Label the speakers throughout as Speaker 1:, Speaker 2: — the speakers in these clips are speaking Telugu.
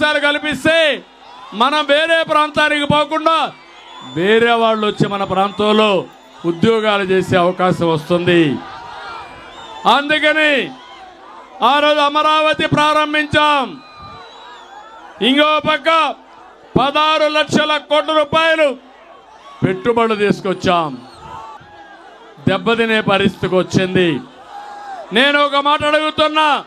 Speaker 1: అవకాశాలు కల్పిస్తే మనం వేరే ప్రాంతానికి పోకుండా వేరే వాళ్ళు వచ్చి మన ప్రాంతంలో ఉద్యోగాలు చేసే అవకాశం వస్తుంది. అందుకని ఆ రోజు అమరావతి ప్రారంభించాం. ఇంకో పక్క పదహారు లక్షల కోట్ల రూపాయలు పెట్టుబడులు తీసుకొచ్చాం. దెబ్బతినే పరిస్థితికి వచ్చింది. నేను ఒక మాట అడుగుతున్నా.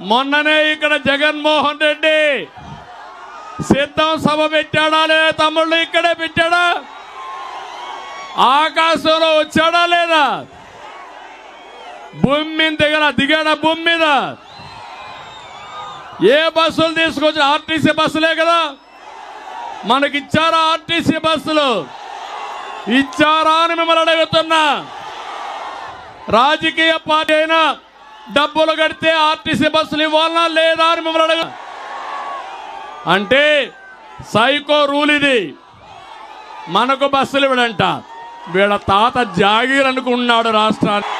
Speaker 1: మొన్ననే ఇక్కడ జగన్మోహన్ రెడ్డి సిద్ధం సభ పెట్టాడా లేదా తమ్ముళ్ళు ఇక్కడే పెట్టాడా? ఆకాశంలో వచ్చాడా లేదా? భూమి మీద దిగన దిగాడా భూమి మీద? ఏ బస్సులు తీసుకొచ్చి ఆర్టీసీ బస్సులే కదా? మనకిచ్చారా ఆర్టీసీ బస్సులు? ఇచ్చారా అని మిమ్మల్ని అడుగుతున్నా. రాజకీయ పార్టీ అయినా డబ్బులు కడితే ఆర్టీసీ బస్సులు ఇవ్వాలన్నా లేదా అని మిమ్మల్ని అడగ అంటే సైకో రూల్ ఇది. మనకు బస్సులు ఇవ్వడంట. వీళ్ళ తాత జాగీర్ అనుకున్నాడు రాష్ట్రాన్ని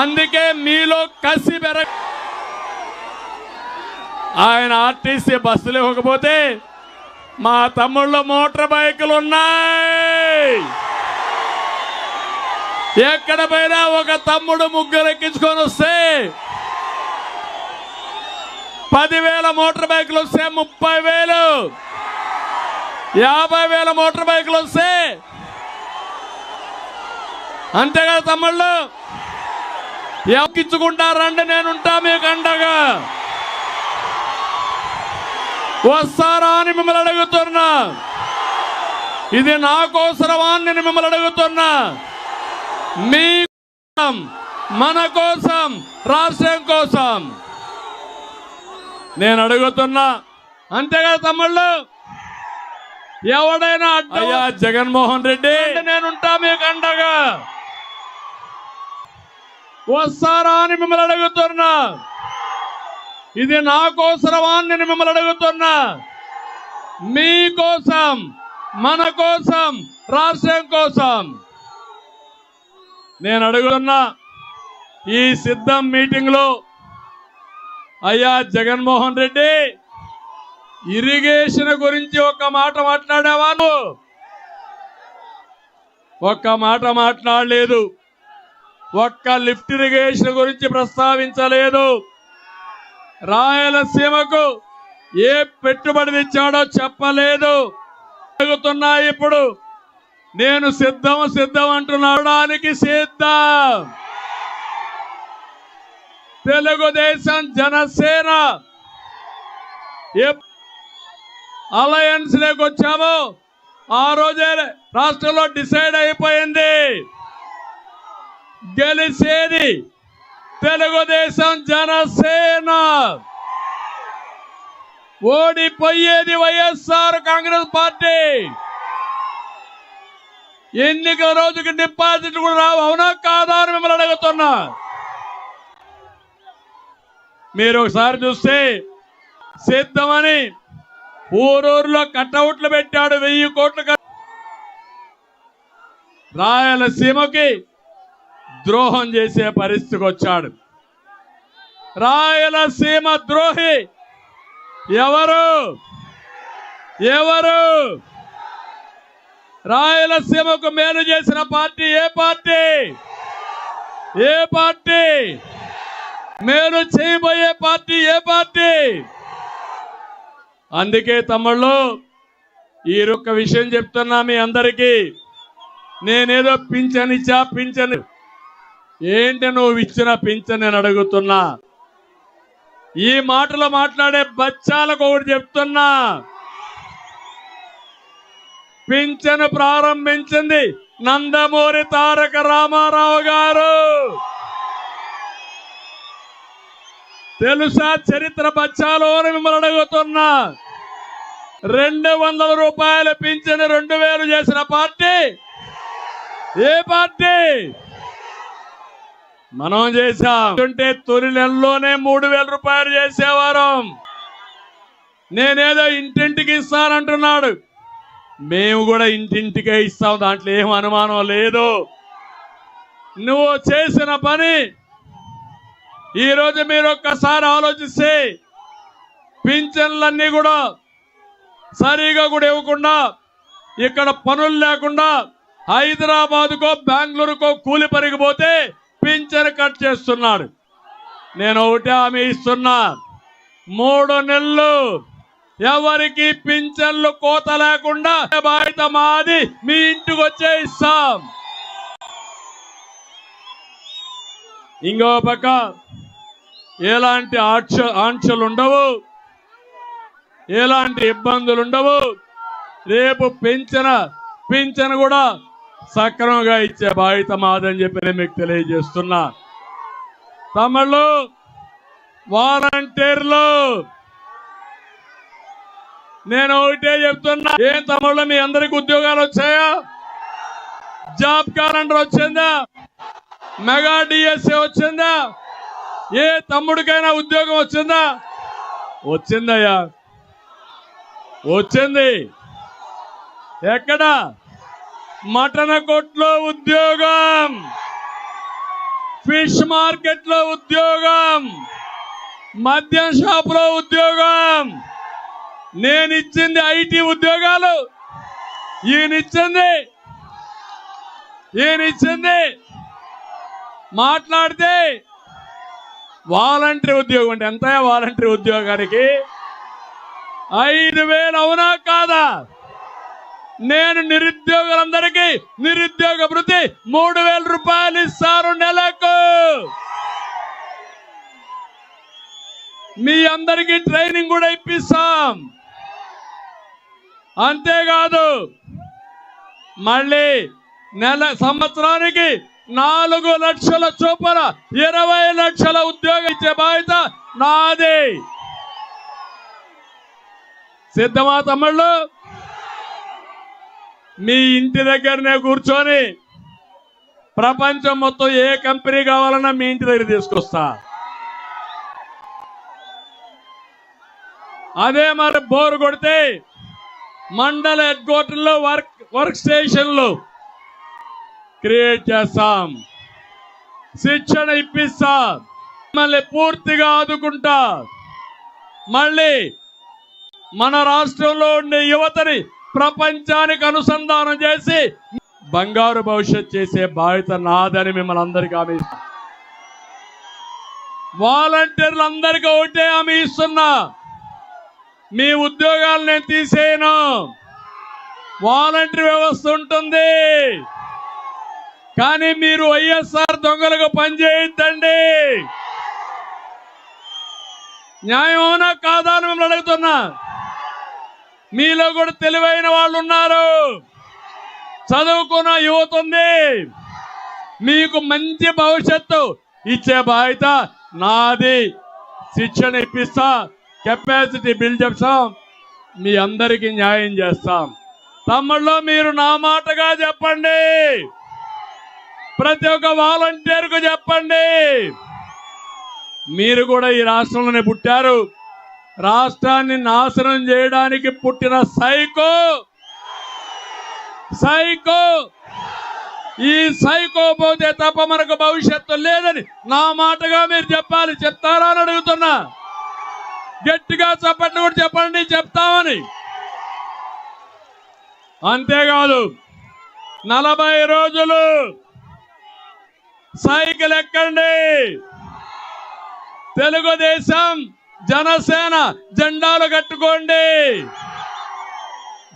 Speaker 1: అందుకే మీలో కసి పెర ఆయన ఆర్టీసీ బస్సులు ఇవ్వకపోతే మా తమ్ముళ్ళ మోటార్ బైకులు ఉన్నాయి. ఎక్కడ పోయినా ఒక తమ్ముడు ముగ్గురు ఎక్కించుకొని వస్తే పదివేల మోటార్ బైకులు వస్తే ముప్పై వేలు యాభై వేల మోటార్ బైకులు వస్తే అంతే కదా తమ్ముళ్ళు? ఎక్కించుకుంటారండి నేనుంటా మీకు అండగా వస్తారా అని మిమ్మల్ని అడుగుతున్నా. ఇది నా కోసరమా అని నేను మిమ్మల్ని అడుగుతున్నా. మీ కోసం మన కోసం రాష్ట్రం కోసం. నేను అడుగుతున్నా అంతే కదా తమ్ముళ్ళు? ఎవడైనా అయ్యా జగన్మోహన్ రెడ్డి. నేనుంటా మీకు అండగా వస్తారా అని మిమ్మల్ని అడుగుతున్నా. ఇది నా కోసరమా అని నేను మిమ్మల్ని అడుగుతున్నా. మీ కోసం మన కోసం రాష్ట్రం కోసం. నేను అడుగుతున్నా ఈ సిద్ధం మీటింగ్లో అయ్యా జగన్మోహన్ రెడ్డి ఇరిగేషన్ గురించి ఒక్క మాట మాట్లాడావా నువ్వు? ఒక్క మాట మాట్లాడలేదు. ఒక్క లిఫ్ట్ ఇరిగేషన్ గురించి ప్రస్తావించలేదు. రాయలసీమకు ఏ పెట్టుబడి తెచ్చాడో చెప్పలేదు. అడుగుతున్నా ఇప్పుడు. నేను సిద్ధం సిద్ధం అంటున్నాడానికి సిద్ధం. తెలుగుదేశం జనసేన. అలయన్స్ లేకి వచ్చాము. ఆ రోజే రాష్ట్రంలో డిసైడ్ అయిపోయింది. గెలిచేది తెలుగుదేశం జనసేన. ఓడిపోయేది వైఎస్ఆర్ కాంగ్రెస్ పార్టీ. ఎన్నికల రోజుకి డిపాజిట్ కూడా రావు. అవునా కాదా అని మిమ్మల్ని అడుగుతున్నా. మీరు ఒకసారి చూస్తే సిద్ధమని ఊరూరులో కట్అవుట్లు పెట్టాడు వెయ్యి కోట్లు రాయలసీమకి ద్రోహం చేసే పరిస్థితికి వచ్చాడు. రాయలసీమ ద్రోహి ఎవరు? ఎవరు? రాయలసీమకు మేలు చేసిన పార్టీ ఏ పార్టీ? ఏ పార్టీ? మేలు చేయబోయే పార్టీ ఏ పార్టీ? అందుకే తమ్ముళ్ళు ఈ ఒక్క విషయం చెప్తున్నా మీ అందరికీ. నేనేదో పింఛన్ ఇచ్చా పింఛన్. ఏంటి నువ్వు ఇచ్చిన పింఛన్ నేను అడుగుతున్నా. ఈ మాటలు మాట్లాడే బచ్చాలకు ఒకటి చెప్తున్నా. పింఛను ప్రారంభించింది నందమూరి తారక రామారావు గారు. తెలుసా చరిత్ర పచ్చాలో మిమ్మల్ని అడుగుతున్నా. రెండు వందల రూపాయల పింఛను రెండు వేలు చేసిన పార్టీ. ఏ పార్టీ? మనం చేశాం. అంటే తొలి నెలలోనే మూడు వేల రూపాయలు చేసేవారం. నేనేదో ఇంటింటికి ఇస్తానంటున్నాడు. మేము కూడా ఇంటింటికే ఇస్తాం దాంట్లో ఏం అనుమానం లేదు. నువ్వు చేసిన పని ఈరోజు మీరు ఒక్కసారి ఆలోచిస్తే పింఛన్లన్నీ కూడా సరిగా కూడా ఇవ్వకుండా ఇక్కడ పనులు లేకుండా హైదరాబాద్కో బెంగళూరుకో కూలి పరిగిపోతే పింఛన్ కట్ చేస్తున్నాడు నేను ఒకటే హామీ ఇస్తున్నా. మూడు నెలలు ఎవరికి పింఛన్లు కోత లేకుండా బాధ్యత మాది మీ ఇంటికి వచ్చే ఇస్తాం. ఇంకో పక్క ఎలాంటి ఆంక్ష ఆంక్షలు ఉండవు ఎలాంటి ఇబ్బందులు ఉండవు రేపు పెంచిన పింఛన్ కూడా సక్రమంగా ఇచ్చే బాధ్యత మాదని చెప్పి నేను మీకు తెలియజేస్తున్నా. తమిళ్ళు వాలంటీర్లు నేను ఒకటే చెప్తున్నా. ఏం తమిళ మీ అందరికి ఉద్యోగాలు వచ్చాయా? జాబ్ క్యాలెండర్ వచ్చిందా? మెగా డిఎస్ఏ వచ్చిందా? ఏ తమ్ముడికైనా ఉద్యోగం వచ్చిందా? వచ్చిందయ్యా. వచ్చింది. ఎక్కడ? మటన కొట్లో ఉద్యోగం. ఫిష్ మార్కెట్లో ఉద్యోగం. మద్యం షాప్లో ఉద్యోగం. నేను ఇచ్చింది ఐటీ ఉద్యోగాలు. ఈయనిచ్చింది. ఈయనిచ్చింది. మాట్లాడితే వాలంటరీ ఉద్యోగం అంటే ఎంత వాలంటరీ ఉద్యోగానికి? ఐదు వేలు అవునా కాదా? నేను నిరుద్యోగులందరికీ నిరుద్యోగ వృత్తి మూడు వేల రూపాయలు ఇస్తారు నెలకు. మీ అందరికీ ట్రైనింగ్ కూడా ఇప్పిస్తాం. అంతేకాదు మళ్ళీ నెల సంవత్సరానికి నాలుగు లక్షల చొప్పున ఇరవై లక్షల ఉద్యోగం ఇచ్చే బాధ్యత నాది. సిద్ధమా తమ్ముళ్ళు? మీ ఇంటి దగ్గరనే కూర్చొని ప్రపంచం మొత్తం ఏ కంపెనీ కావాలన్నా మీ ఇంటి దగ్గర తీసుకొస్తా. అదే మరి బోరు కొడితే మండల హెడ్ క్వార్టర్లో వర్క్ వర్క్ స్టేషన్లు క్రియేట్ చేస్తాం. శిక్షణ ఇప్పిస్తా. మిమ్మల్ని పూర్తిగా ఆదుకుంటా. మళ్ళీ మన రాష్ట్రంలో ఉండే యువతని ప్రపంచానికి అనుసంధానం చేసి బంగారు భవిష్యత్ చేసే బాధ్యత నాదని మిమ్మల్ని అందరికీ హామీ వాలంటీర్లు అందరికీ ఒకటే హామీ ఇస్తున్నా. మీ ఉద్యోగాలు నేను తీసేయను. వాలంటరీ వ్యవస్థ ఉంటుంది. కానీ మీరు వైఎస్ఆర్ దొంగలకు పనిచేయొద్దండి. న్యాయం అవునా కాదా అని మిమ్మల్ని అడుగుతున్నా. మీలో కూడా తెలివైన వాళ్ళు ఉన్నారు. చదువుకున్న యువత ఉంది. మీకు మంచి భవిష్యత్తు. ఇచ్చే బాధ్యత నాది. శిక్షణ ఇప్పిస్తా. కెపాసిటీ బిల్డ్ చేస్తాం మీ అందరికీ న్యాయం చేస్తాం. తమ్ముళ్ళు మీరు నా మాటగా చెప్పండి. ప్రతి ఒక్క వాలంటీర్కు చెప్పండి. మీరు కూడా ఈ రాష్ట్రంలోనే పుట్టారు. రాష్ట్రాన్ని నాశనం చేయడానికి పుట్టిన సైకో. సైకో. ఈ సైకో పోతే తప్ప మనకు భవిష్యత్తు లేదని నా మాటగా మీరు చెప్పాలి చెప్తారా అని అడుగుతున్నా. గట్టిగా చెప్పండి కూడా చెప్పండి చెప్తామని. అంతేకాదు నలభై రోజులు సైకిల్ ఎక్కండి. తెలుగుదేశం జనసేన జెండాలు కట్టుకోండి.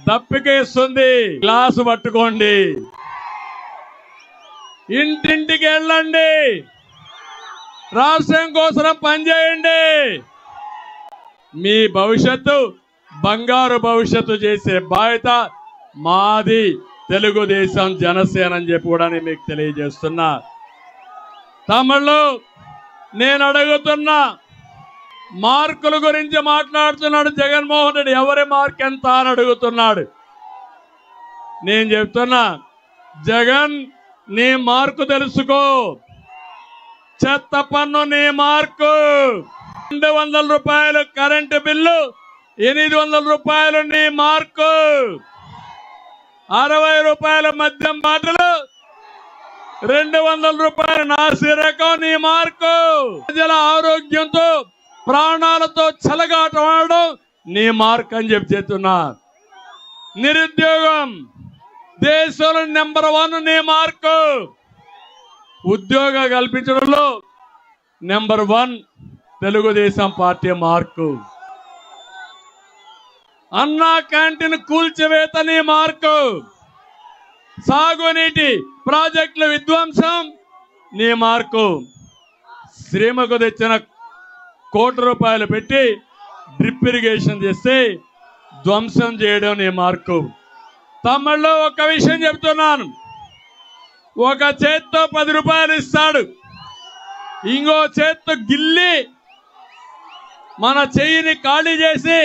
Speaker 1: దప్పికేస్తుంది గ్లాసు పట్టుకోండి. ఇంటింటికి వెళ్ళండి. రాష్ట్రం కోసం పనిచేయండి. మీ భవిష్యత్తు బంగారు భవిష్యత్తు చేసే బాధ్యత మాది తెలుగుదేశం జనసేన అని చెప్పి కూడా నేను మీకు తెలియజేస్తున్నా. తమిళ్ళు నేను అడుగుతున్నా మార్కుల గురించి మాట్లాడుతున్నాడు జగన్మోహన్ రెడ్డి. ఎవరి మార్క్ ఎంత అని అడుగుతున్నాడు. నేను చెప్తున్నా జగన్ నీ మార్కు తెలుసుకో. చెత్త పన్ను నీ మార్కు. రెండు వందల రూపాయలు కరెంటు బిల్లు ఎనిమిది వందల రూపాయలు నీ మార్కు అరవై రూపాయల మద్యం బాటలు రెండు వందల రూపాయలు నా సిరకం నీ మార్కు. ప్రజల ఆరోగ్యంతో ప్రాణాలతో చెలగాటమాడడం నీ మార్క్ అని చెప్పి చెప్తున్నా. నిరుద్యోగం దేశంలో నెంబర్ వన్ నీ మార్కు. ఉద్యోగ కల్పించడంలో number one Telugu Desam party mark. Anna canteen కూల్చివేత నీ మార్కు. సాగునీటి ప్రాజెక్టుల విధ్వంసం నీ మార్కు. శ్రీమకు తెచ్చిన కోటి రూపాయలు పెట్టి డ్రిప్ ఇరిగేషన్ చేస్తే ధ్వంసం చేయడం నీ మార్కు. తమిళ్ళో ఒక విషయం చెప్తున్నాను. ఒక చేత్తో పది రూపాయలు ఇస్తాడు. ఇంకో చేత్తో గిల్లి మన చెయ్యిని ఖాళీ చేసి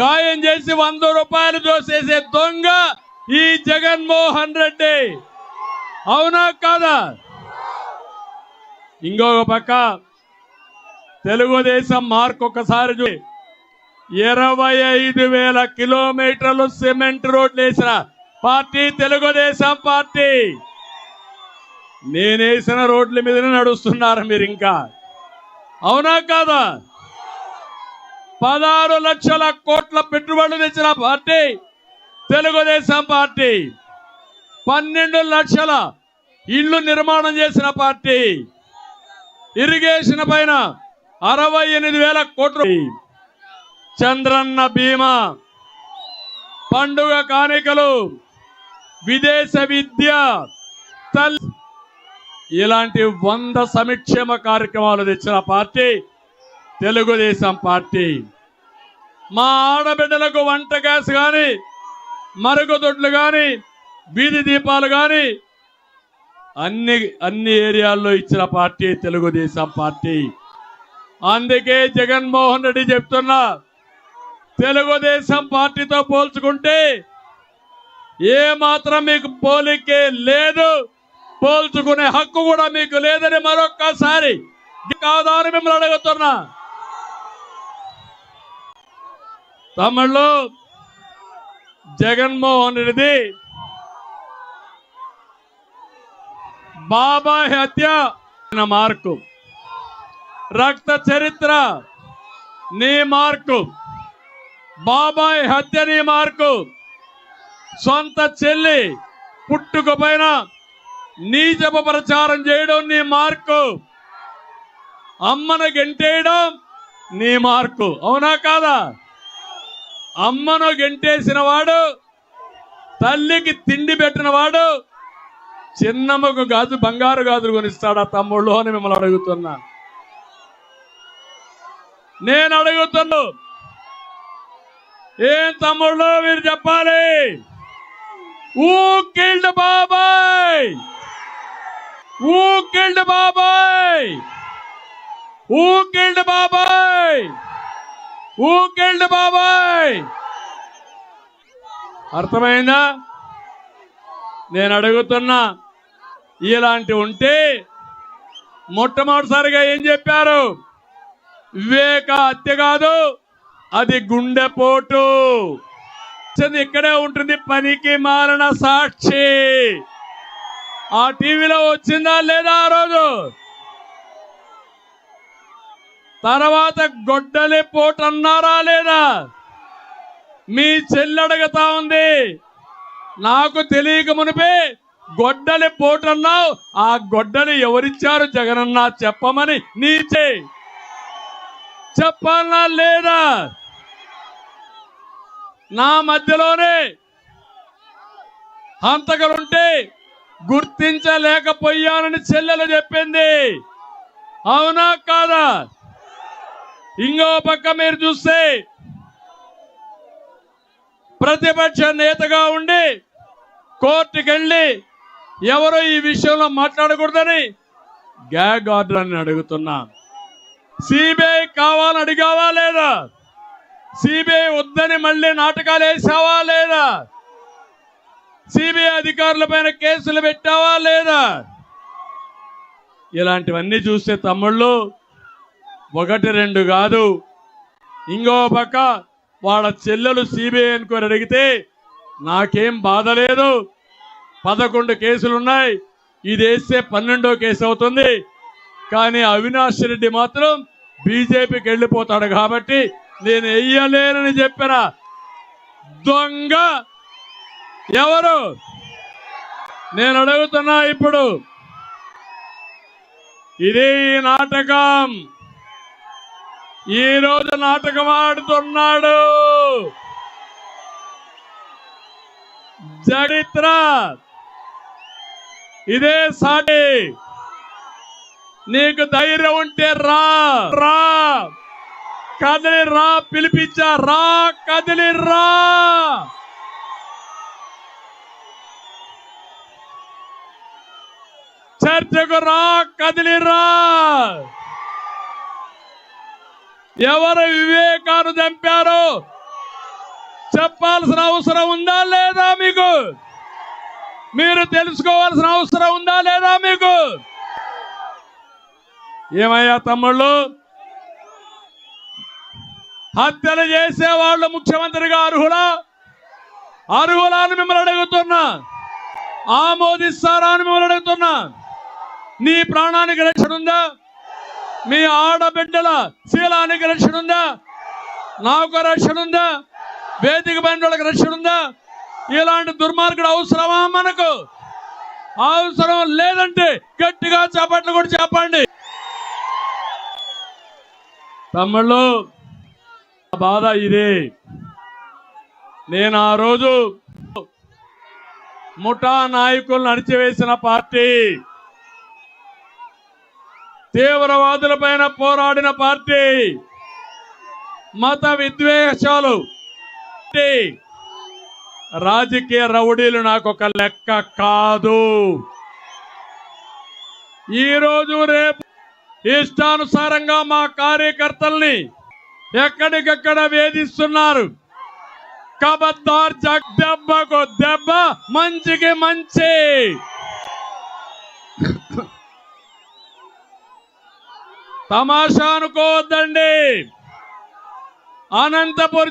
Speaker 1: గాయం చేసి వంద రూపాయలు దోసేసే దొంగ ఈ జగన్మోహన్ రెడ్డి. అవునా కాదా? ఇంకొక పక్క తెలుగుదేశం మార్క్ ఒకసారి చూ ఇరవై ఐదు వేల కిలోమీటర్లు సిమెంట్ రోడ్లు వేసిన పార్టీ తెలుగుదేశం పార్టీ. నేనేసిన రోడ్ల మీదనే నడుస్తున్నారు మీరు ఇంకా. అవునా కాదా? పదహారు లక్షల కోట్ల పెట్టుబడులు తెచ్చిన పార్టీ తెలుగుదేశం పార్టీ. పన్నెండు లక్షల ఇళ్ళు నిర్మాణం చేసిన పార్టీ. ఇరిగేషన్ పైన అరవై ఎనిమిది వేల కోట్లు. చంద్రన్న బీమా. పండుగ కానికలు విదేశ విద్య తల్ ఇలాంటి వంద సంక్షేమ కార్యక్రమాలు తెచ్చిన పార్టీ తెలుగుదేశం పార్టీ. మా ఆడబిడ్డలకు వంట గ్యాస్ కానీ మరుగుదొడ్లు కానీ వీధి దీపాలు కానీ అన్ని అన్ని ఏరియాల్లో ఇచ్చిన పార్టీ తెలుగుదేశం పార్టీ. అందుకే జగన్మోహన్ రెడ్డి చెప్తున్నా తెలుగుదేశం పార్టీతో పోల్చుకుంటే ఏ మాత్రం మీకు పోలికే లేదు పోల్చుకునే హక్కు కూడా మీకు లేదని మరొక్కసారి కాదని మిమ్మల్ని అడుగుతున్నా. తమిళ్ళు జగన్మోహన్ రెడ్డి బాబాయ్ హత్య మార్కు. రక్త చరిత్ర నీ మార్కు. బాబాయ్ హత్య నీ మార్కు. సొంత చెల్లి పుట్టుక పైన నీచప ప్రచారం చేయడం నీ మార్కు. అమ్మను గెంటేయడం నీ మార్కు. అవునా కాదా? అమ్మను గెంటేసిన వాడు తల్లికి తిండి పెట్టిన వాడు చిన్నమ్మకు గాజు బంగారు గాజులు కొనిస్తాడా తమ్ముళ్ళు అని మిమ్మల్ని అడుగుతున్నా. నేను అడుగుతున్నా ఏం తమ్ముళ్ళు మీరు చెప్పాలి? ఊ కిల్డ్ బాబాయ్! ఊ కిల్డ్ బాబాయ్! ఊ కిల్డ్ బాబాయ్! ఊకెళ్ళు బాబాయ్! అర్థమైందా? నేను అడుగుతున్నా ఇలాంటి ఉంటే మొట్టమొదటిసారిగా ఏం చెప్పారు? వివేక హత్య కాదు అది గుండెపోటు ఇక్కడే ఉంటుంది పనికి మారిన సాక్షి. ఆ టీవీలో వచ్చిందా లేదా ఆ రోజు? తర్వాత గొడ్డలి పోటు అన్నారా లేదా? మీ చెల్లడగతా ఉంది. నాకు తెలియక మునిపే గొడ్డలి పోటు అన్నావు ఆ గొడ్డలి ఎవరిచ్చారు జగనన్న చెప్పమని నీచే. చెప్పాలనా లేదా? నా మధ్యలోనే హంతకులుంటే గుర్తించలేకపోయానని చెల్లెలు చెప్పింది. అవునా కాదా? ఇంకో పక్క మీరు చూస్తే ప్రతిపక్ష నేతగా ఉండి కోర్టుకెళ్ళి ఎవరు ఈ విషయంలో మాట్లాడకూడదని గ్యాగ్ ఆర్డర్ అని అడుగుతున్నా. సిబిఐ కావాలని అడిగావా లేదా? సిబిఐ వద్దని మళ్ళీ నాటకాలు వేసావా లేదా? సిబిఐ అధికారుల పైన కేసులు పెట్టావా లేదా? ఇలాంటివన్నీ చూస్తే తమ్ముళ్ళు ఒకటి రెండు కాదు. ఇంకో పక్క వాళ్ళ చెల్లెలు సిబిఐ అనుకొని అడిగితే నాకేం బాధ లేదు. పదకొండు కేసులు ఉన్నాయి ఇది వేస్తే పన్నెండో కేసు అవుతుంది. కానీ అవినాష్ రెడ్డి మాత్రం బీజేపీకి వెళ్ళిపోతాడు కాబట్టి నేను వెయ్యలేనని చెప్పిన దొంగ ఎవరు? నేను అడుగుతున్నా ఇప్పుడు. ఇది నాటకం. ఈ రోజు నాటకం ఆడుతున్నాడు. చరిత్ర. ఇదే సాటి. నీకు ధైర్యం ఉంటే రా రా. కదిలి రా పిలిపించా రా కదిలి రా. చర్చకు రా కదిలి రా. ఎవరు వివేకాను చంపారో చెప్పాల్సిన అవసరం ఉందా లేదా మీకు? మీరు తెలుసుకోవాల్సిన అవసరం ఉందా లేదా మీకు? ఏమయ్యా తమ్ముళ్ళు? హత్యలు చేసే వాళ్ళు ముఖ్యమంత్రిగా అర్హులా? అర్హులా అని మిమ్మల్ని అడుగుతున్నా. ఆమోదిస్తారా అని మిమ్మల్ని అడుగుతున్నా. నీ ప్రాణానికి రక్షణ ఉందా? మీ ఆడబిడ్డల శీలానికి రక్షణ ఉందా? నాకు రక్షణ ఉందా? వేదిక పైన వాళ్ళకి రక్షణ ఉందా? ఇలాంటి దుర్మార్గుడు అవసరమా మనకు? అవసరం లేదంటే గట్టిగా చేపట్లు కూడా చెప్పండి తమ్ముళ్ళు బాధ ఇదే. నేను ఆ రోజు ముఠా నాయకులను అణిచివేసిన పార్టీ తీవ్రవాదుల పైన పోరాడిన పార్టీ. మత విద్వేషాలు. రాజకీయ రౌడీలు నాకు ఒక లెక్క కాదు. ఈ రోజు రేపు ఇష్టానుసారంగా మా కార్యకర్తల్ని ఎక్కడికక్కడ వేధిస్తున్నారు. కబద్దార్ జగ్ దెబ్బకు దెబ్బ మంచికి మంచి. తమాషా అనుకోవద్దండి. అనంతపురం